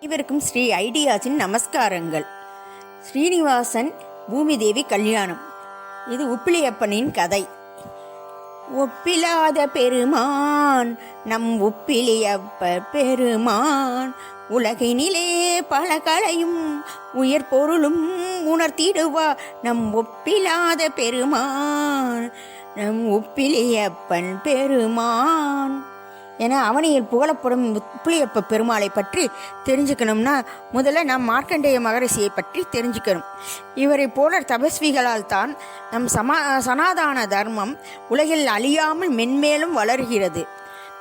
இவருக்கும் ஸ்ரீ ஐடியாஸின் நமஸ்காரங்கள். ஸ்ரீனிவாசன் பூமிதேவி கல்யாணம். இது உப்பிலியப்பனின் கதை. ஒப்பிலாத பெருமான் நம் உப்பிலியப்ப பெருமான் உலகினிலே பல கலையும் உயர் பொருளும் உணர்த்திடுவா. நம் ஒப்பிலாத பெருமான் நம் உப்பிலியப்பன் பெருமான். என அவனியில் புகழப்படும் உப்பிலியப்ப பெருமாளை பற்றி தெரிஞ்சுக்கணும்னா முதல்ல நாம் மார்க்கண்டேய மகரிஷியை பற்றி தெரிஞ்சுக்கணும். இவரை போல தபஸ்விகளால் தான் நம் சமா சனாதான தர்மம் உலகில் அழியாமல் மென்மேலும் வளர்கிறது.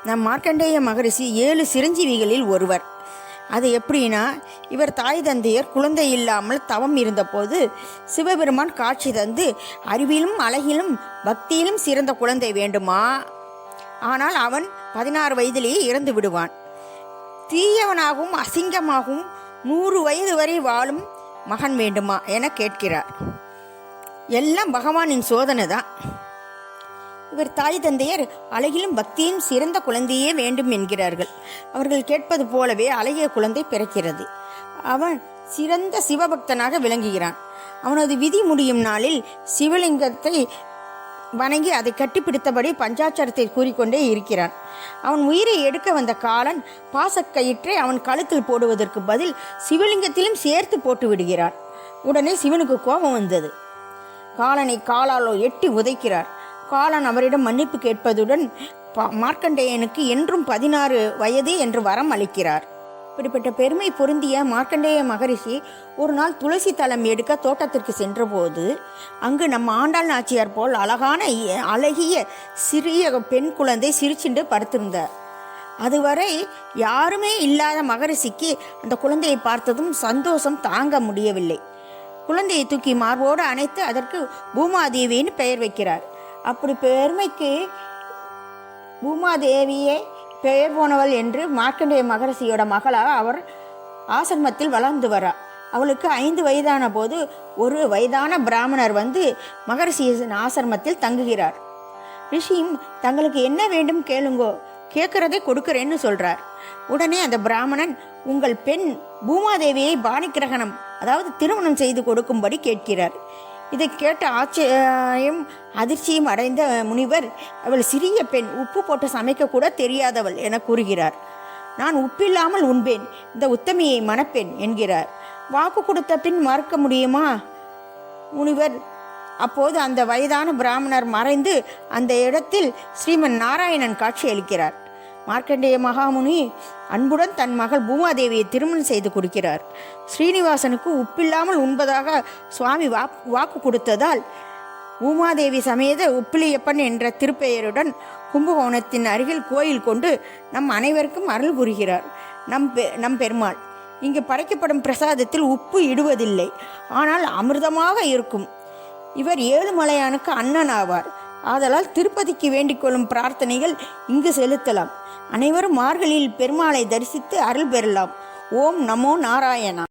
நம் மார்க்கண்டேய மகரிஷி ஏழு சிரஞ்சீவிகளில் ஒருவர். அது எப்படின்னா இவர் தாய் தந்தையர் குழந்தை இல்லாமல் தவம் இருந்தபோது சிவபெருமான் காட்சி தந்து அறிவிலும் அழகிலும் பக்தியிலும் சிறந்த குழந்தை வேண்டுமா? ஆனால் அவன் பதினாறு வயதிலேயே இறந்து விடுவான். தீயவனாகவும் அசிங்கமாகவும் நூறு வயது வரை வாழும் மகன் வேண்டுமா என கேட்கிறார். எல்லாம் பகவானின் சோதனை தான். இவர் தாய் தந்தையர் அழகிலும் பக்தியும் சிறந்த குழந்தையே வேண்டும் என்கிறார்கள். அவர்கள் கேட்பது போலவே அழகிய குழந்தை பிறக்கிறது. அவன் சிறந்த சிவபக்தனாக விளங்குகிறான். அவனது விதி முடியும் நாளில் சிவலிங்கத்தை வணங்கி அதை கட்டிப்பிடித்தபடி பஞ்சாட்சரத்தை கூறிக்கொண்டே இருக்கிறான். அவன் உயிரை எடுக்க வந்த காலன் பாசக்கயிற்றை அவன் கழுத்தில் போடுவதற்கு பதில் சிவலிங்கத்திலும் சேர்த்து போட்டு விடுகிறான். உடனே சிவனுக்கு கோபம் வந்தது. காலனை காலாலோ எட்டி உதைக்கிறார். காலன் அவரிடம் மன்னிப்பு கேட்பதுடன் பா- மார்க்கண்டேயனுக்கு என்றும் பதினாறு வயது என்று வரம் அளிக்கிறார். இப்படிப்பட்ட பெருமை பொருந்திய மார்க்கண்டேய மகரிஷி ஒரு நாள் துளசி தலம் எடுக்க தோட்டத்திற்கு சென்றபோது அங்கு நம்ம ஆண்டாள் நாச்சியார் போல் அழகான அழகிய சிறிய பெண் குழந்தை சிரிச்சுண்டு படுத்திருந்தார். அதுவரை யாருமே இல்லாத மகரிஷிக்கு அந்த குழந்தையை பார்த்ததும் சந்தோஷம் தாங்க முடியவில்லை. குழந்தையை தூக்கி மார்போடு அணைத்து அதற்கு பூமாதேவின்னு பெயர் வைக்கிறார். அப்படி பெருமைக்கு பூமாதேவியே பெயர் போனவள் என்று மார்க்கண்டேய மகரிஷியோட மகளாக அவர் ஆசிரமத்தில் வளர்ந்து வரா. அவளுக்கு ஐந்து வயதான போது ஒரு வயதான பிராமணர் வந்து மகரிஷியின் ஆசிரமத்தில் தங்குகிறார். ரிஷியும் தங்களுக்கு என்ன வேண்டும் கேளுங்கோ கேட்கறதை கொடுக்கிறேன்னு சொல்றார். உடனே அந்த பிராமணன் உங்கள் பெண் பூமாதேவியை பாணிக்கிரகணம் அதாவது திருமணம் செய்து கொடுக்கும்படி கேட்கிறார். இதை கேட்ட ஆச்சரியம் அதிர்ச்சியும் அடைந்த முனிவர் அவள் சிறிய பெண் உப்பு போட்டு சமைக்கக்கூட தெரியாதவள் என கூறுகிறார். நான் உப்பில்லாமல் உண்பேன் இந்த உத்தமியை மணப்பேன் என்கிறார். வாக்கு கொடுத்த பின் மறக்க முடியுமா? முனிவர் அப்போது அந்த வயதான பிராமணர் மறைந்து அந்த இடத்தில் ஸ்ரீமன் நாராயணன் காட்சியளிக்கிறார் மார்க்கண்டேய மகாமுனி அன்புடன் தன் மகள் பூமாதேவியை திருமணம் செய்து கொடுக்கிறார். ஸ்ரீனிவாசனுக்கு உப்பில்லாமல் உண்பதாக சுவாமி வாக் வாக்கு கொடுத்ததால் பூமாதேவி சமேத உப்பிலியப்பன் என்ற திருப்பெயருடன் கும்பகோணத்தின் அருகில் கோயில் கொண்டு நம் அனைவருக்கும் அருள் புரிகிறார். நம் பெ- நம் பெருமாள் இங்கு படைக்கப்படும் பிரசாதத்தில் உப்பு இடுவதில்லை ஆனால் அமிர்தமாக இருக்கும். இவர் ஏழுமலையானுக்கு அண்ணன் ஆவார் ஆதலால் திருப்பதிக்கு வேண்டிக்கொள்ளும் பிரார்த்தனைகள் இங்கு செலுத்தலாம். அனைவரும் மார்கழியில் பெருமாளை தரிசித்து அருள் பெறலாம். ஓம் நமோ நாராயணா.